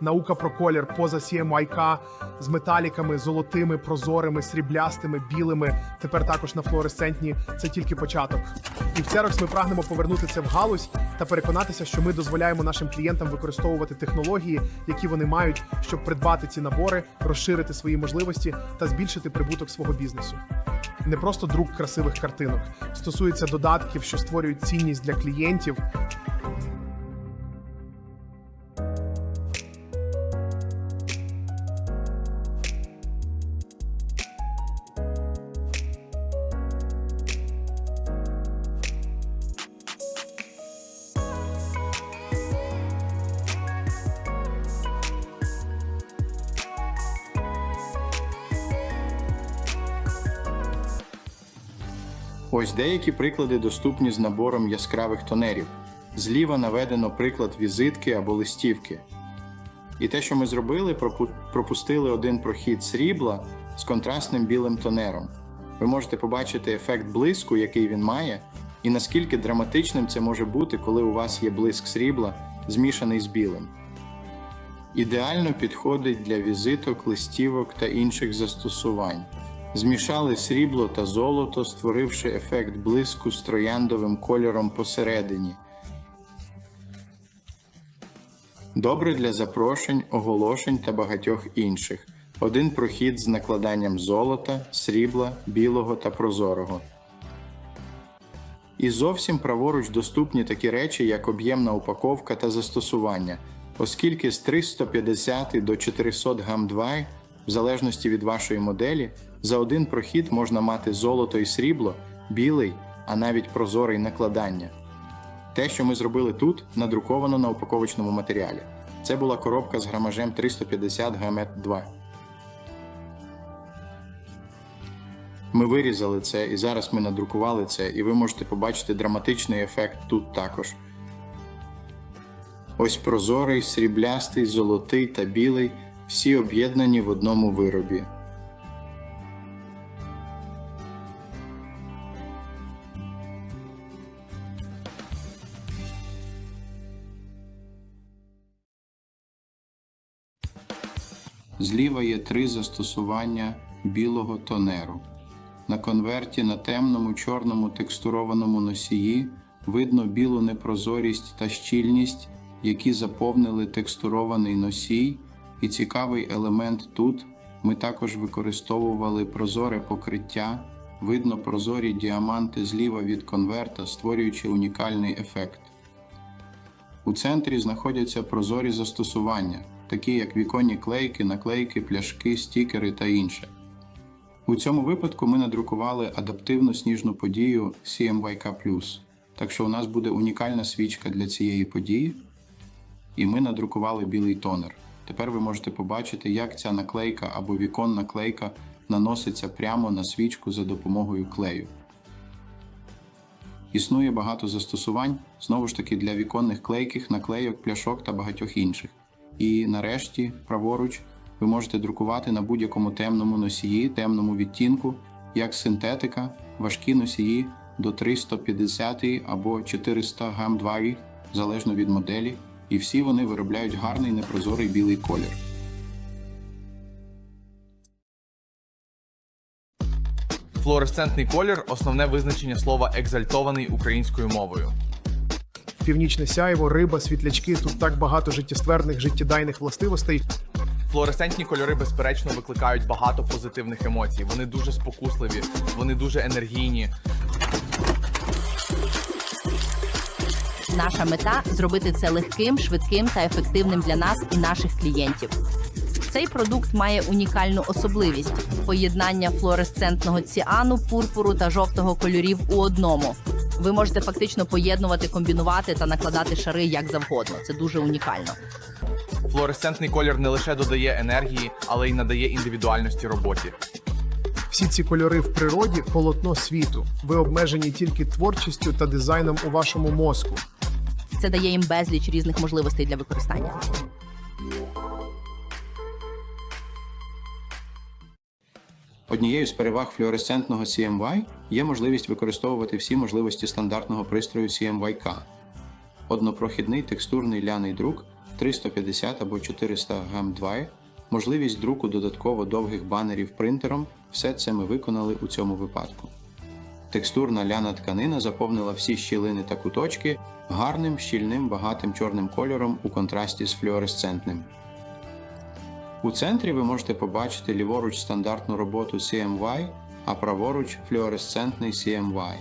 наука про колір поза CMYK з металіками, золотими, прозорими, сріблястими, білими. Тепер також на флуоресцентні. Це тільки початок. І в Xerox ми прагнемо повернути це в галузь та переконатися, що ми дозволяємо нашим клієнтам використовувати технології, які вони мають, щоб придбати ці набори, розширити свої можливості та збільшити прибуток свого бізнесу. Не просто друк красивих картинок стосується додатків, що створюють цінність для клієнтів. Ось деякі приклади доступні з набором яскравих тонерів. Зліва наведено приклад візитки або листівки. І те, що ми зробили, пропустили один прохід срібла з контрастним білим тонером. Ви можете побачити ефект блиску, який він має, і наскільки драматичним це може бути, коли у вас є блиск срібла, змішаний з білим. Ідеально підходить для візиток, листівок та інших застосувань. Змішали срібло та золото, створивши ефект блиску з трояндовим кольором посередині. Добре для запрошень, оголошень та багатьох інших. Один прохід з накладанням золота, срібла, білого та прозорого. І зовсім праворуч доступні такі речі, як об'ємна упаковка та застосування, оскільки з 350 до 400 гам 2, в залежності від вашої моделі, за один прохід можна мати золото і срібло, білий, а навіть прозорий накладання. Те, що ми зробили тут, надруковано на упаковочному матеріалі. Це була коробка з грамажем 350 гамет 2. Ми вирізали це і зараз ми надрукували це, і ви можете побачити драматичний ефект тут також. Ось прозорий, сріблястий, золотий та білий, всі об'єднані в одному виробі. Зліва є три застосування білого тонеру. На конверті на темному чорному текстурованому носії видно білу непрозорість та щільність, які заповнили текстурований носій, і цікавий елемент тут ми також використовували прозоре покриття, видно прозорі діаманти зліва від конверта, створюючи унікальний ефект. У центрі знаходяться прозорі застосування, такі як віконні клейки, наклейки, пляшки, стікери та інше. У цьому випадку ми надрукували адаптивну сніжну подію CMYK+. Так що у нас буде унікальна свічка для цієї події, і ми надрукували білий тонер. Тепер ви можете побачити, як ця наклейка або віконна клейка наноситься прямо на свічку за допомогою клею. Існує багато застосувань, знову ж таки, для віконних клейких, наклейок, пляшок та багатьох інших. І нарешті, праворуч, ви можете друкувати на будь-якому темному носії, темному відтінку, як синтетика, важкі носії до 350 або 400 гам 2 залежно від моделі, і всі вони виробляють гарний непрозорий білий колір. Флуоресцентний колір основне визначення слова екзальтований українською мовою. Північне сяйво, риба, світлячки. Тут так багато життєстверних, життєдайних властивостей. Флуоресцентні кольори, безперечно, викликають багато позитивних емоцій. Вони дуже спокусливі, вони дуже енергійні. Наша мета зробити це легким, швидким та ефективним для нас і наших клієнтів. Цей продукт має унікальну особливість поєднання флуоресцентного ціану, пурпуру та жовтого кольорів у одному. Ви можете фактично поєднувати, комбінувати та накладати шари як завгодно. Це дуже унікально. Флуоресцентний колір не лише додає енергії, але й надає індивідуальності роботі. Всі ці кольори в природі полотно світу. Ви обмежені тільки творчістю та дизайном у вашому мозку. Це дає їм безліч різних можливостей для використання. Однією з переваг флуоресцентного CMY є можливість використовувати всі можливості стандартного пристрою CMYK. Однопрохідний текстурний ляний друк 350 або 400 гам 2, можливість друку додатково довгих банерів принтером все це ми виконали у цьому випадку. Текстурна ляна тканина заповнила всі щілини та куточки гарним, щільним, багатим чорним кольором у контрасті з флюоресцентним. У центрі ви можете побачити ліворуч стандартну роботу CMY, а праворуч флюоресцентний CMY.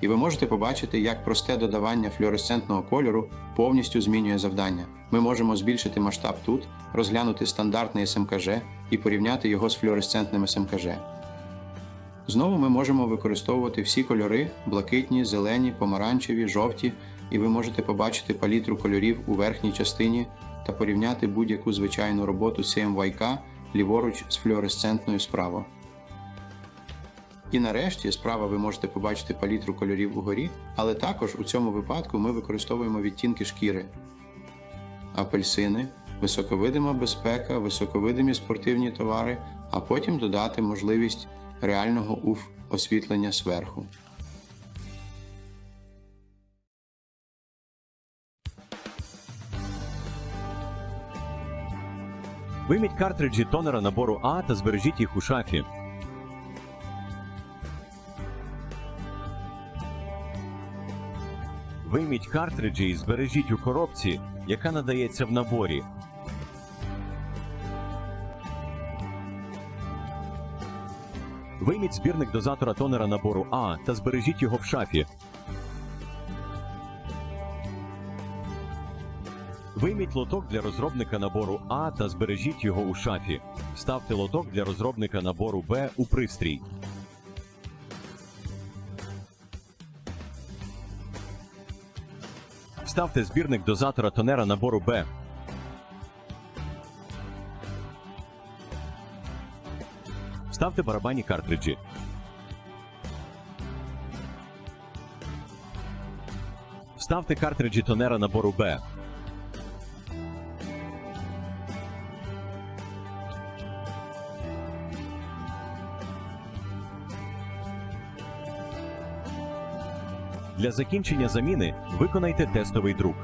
І ви можете побачити, як просте додавання флюоресцентного кольору повністю змінює завдання. Ми можемо збільшити масштаб тут, розглянути стандартний СМКЖ і порівняти його з флюоресцентним СМКЖ. Знову ми можемо використовувати всі кольори: блакитні, зелені, помаранчеві, жовті, і ви можете побачити палітру кольорів у верхній частині та порівняти будь-яку звичайну роботу CMYK ліворуч з флюоресцентною справа. І нарешті справа ви можете побачити палітру кольорів угорі, але також у цьому випадку ми використовуємо відтінки шкіри, апельсини, високовидима безпека, високовидимі спортивні товари, а потім додати можливість реального УФ освітлення зверху. Вийміть картриджі тонера набору А та збережіть їх у шафі. Вийміть картриджі і збережіть у коробці, яка надається в наборі. Вийміть збірник дозатора тонера набору А та збережіть його в шафі. Вийміть лоток для розробника набору А та збережіть його у шафі. Вставте лоток для розробника набору Б у пристрій. Вставте збірник дозатора тонера набору Б. Вставте барабанні картриджі. Вставте картриджі тонера набору Б. Для закінчення заміни виконайте тестовий друк.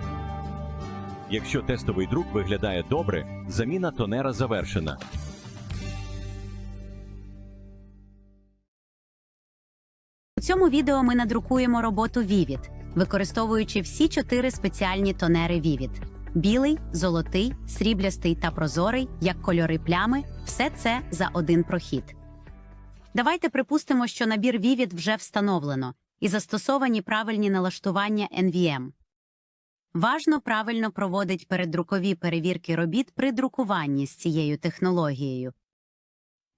Якщо тестовий друк виглядає добре, заміна тонера завершена. У цьому відео ми надрукуємо роботу Vivid, використовуючи всі чотири спеціальні тонери Vivid. Білий, золотий, сріблястий та прозорий, як кольори плями, все це за один прохід. Давайте припустимо, що набір Vivid вже встановлено і застосовані правильні налаштування NVM. Важно правильно проводить передрукові перевірки робіт при друкуванні з цією технологією.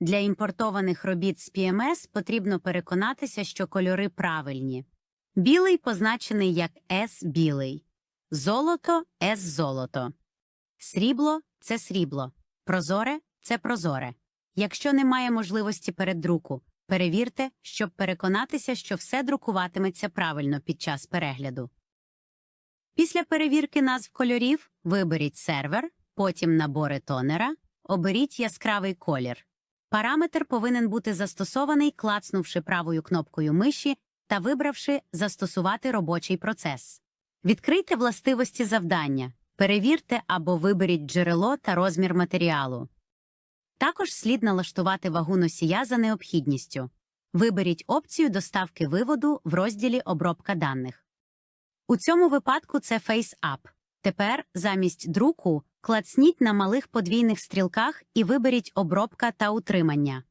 Для імпортованих робіт з PMS потрібно переконатися, що кольори правильні. Білий позначений як S білий, золото S золото, срібло це срібло, прозоре це прозоре. Якщо немає можливості передруку, перевірте, щоб переконатися, що все друкуватиметься правильно під час перегляду. Після перевірки назв кольорів виберіть сервер, потім набори тонера, оберіть яскравий колір. Параметр повинен бути застосований, клацнувши правою кнопкою миші та вибравши Застосувати робочий процес. Відкрийте властивості завдання, перевірте або виберіть джерело та розмір матеріалу. Також слід налаштувати вагу носія за необхідністю. Виберіть опцію доставки виводу в розділі Обробка даних. У цьому випадку це FaceApp. Тепер замість друку клацніть на малих подвійних стрілках і виберіть обробка та утримання.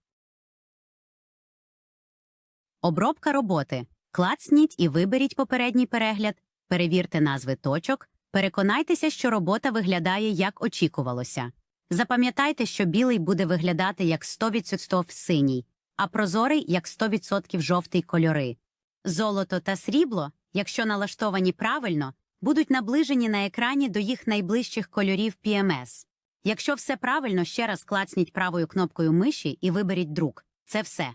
Обробка роботи. Клацніть і виберіть попередній перегляд, перевірте назви точок, переконайтеся, що робота виглядає як очікувалося. Запам'ятайте, що білий буде виглядати як 100% синій, а прозорий як 100% жовтий кольори. Золото та срібло, якщо налаштовані правильно, будуть наближені на екрані до їх найближчих кольорів PMS. Якщо все правильно, ще раз клацніть правою кнопкою миші і виберіть друк. Це все.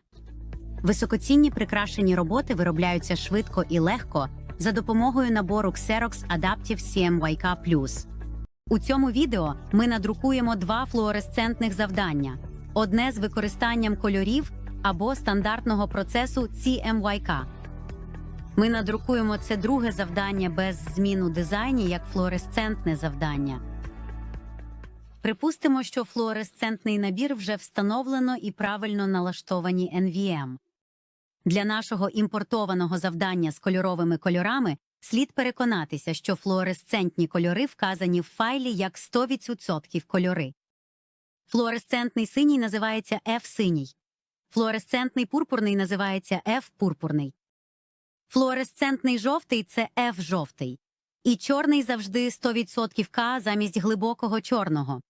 Високоцінні прикрашені роботи виробляються швидко і легко за допомогою набору Xerox Adaptive CMYK+. У цьому відео ми надрукуємо два флуоресцентних завдання: одне з використанням кольорів або стандартного процесу CMYK. Ми надрукуємо це друге завдання без змін у дизайні як флуоресцентне завдання. Припустимо, що флуоресцентний набір вже встановлено і правильно налаштовані NVM. Для нашого імпортованого завдання з кольоровими кольорами слід переконатися, що флуоресцентні кольори вказані в файлі як 100% кольори. Флуоресцентний синій називається F-синій. Флуоресцентний пурпурний називається F-пурпурний. Флуоресцентний жовтий це F-жовтий. І чорний завжди 100% К замість глибокого чорного.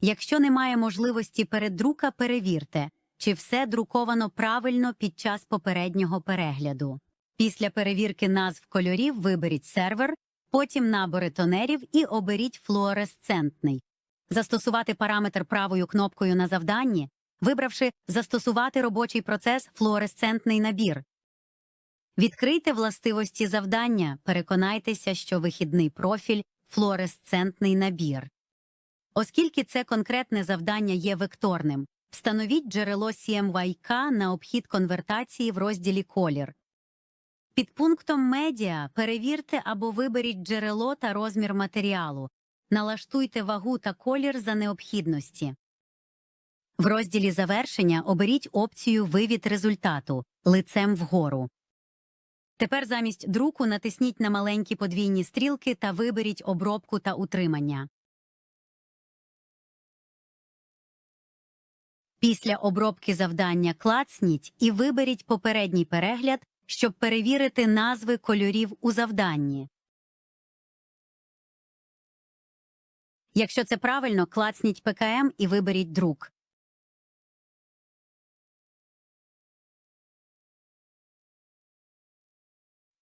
Якщо немає можливості передрука, перевірте, чи все друковано правильно під час попереднього перегляду. Після перевірки назв кольорів виберіть сервер, потім набори тонерів і оберіть флуоресцентний. Застосувати параметр правою кнопкою на завданні, вибравши Застосувати робочий процес флуоресцентний набір. Відкрийте властивості завдання, переконайтеся, що вихідний профіль флуоресцентний набір. Оскільки це конкретне завдання є векторним, встановіть джерело CMYK на обхід конвертації в розділі Колір. Під пунктом Медіа перевірте або виберіть джерело та розмір матеріалу. Налаштуйте вагу та колір за необхідності. В розділі Завершення оберіть опцію Вивід результату лицем вгору. Тепер замість друку натисніть на маленькі подвійні стрілки та виберіть обробку та утримання. Після обробки завдання клацніть і виберіть попередній перегляд, щоб перевірити назви кольорів у завданні. Якщо це правильно, клацніть ПКМ і виберіть друк.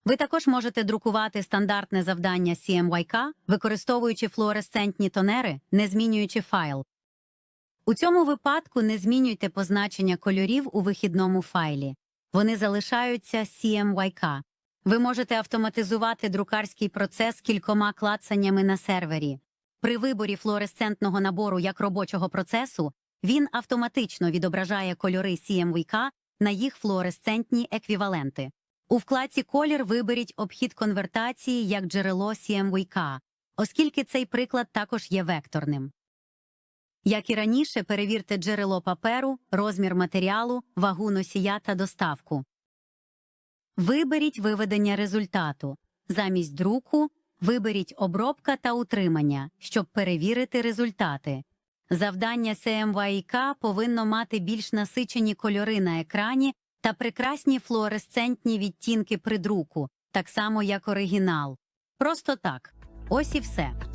Ви також можете друкувати стандартне завдання CMYK, використовуючи флуоресцентні тонери, не змінюючи файл. У цьому випадку не змінюйте позначення кольорів у вихідному файлі. Вони залишаються CMYK. Ви можете автоматизувати друкарський процес кількома клацаннями на сервері. При виборі флуоресцентного набору як робочого процесу він автоматично відображає кольори CMYK на їх флуоресцентні еквіваленти. У вкладці Колір виберіть обхід конвертації як джерело CMYK, оскільки цей приклад також є векторним. Як і раніше, перевірте джерело паперу, розмір матеріалу, вагу носія та доставку. Виберіть виведення результату. Замість друку виберіть обробка та утримання, щоб перевірити результати. Завдання CMYK повинно мати більш насичені кольори на екрані та прекрасні флуоресцентні відтінки при друку, так само як оригінал. Просто так. Ось і все.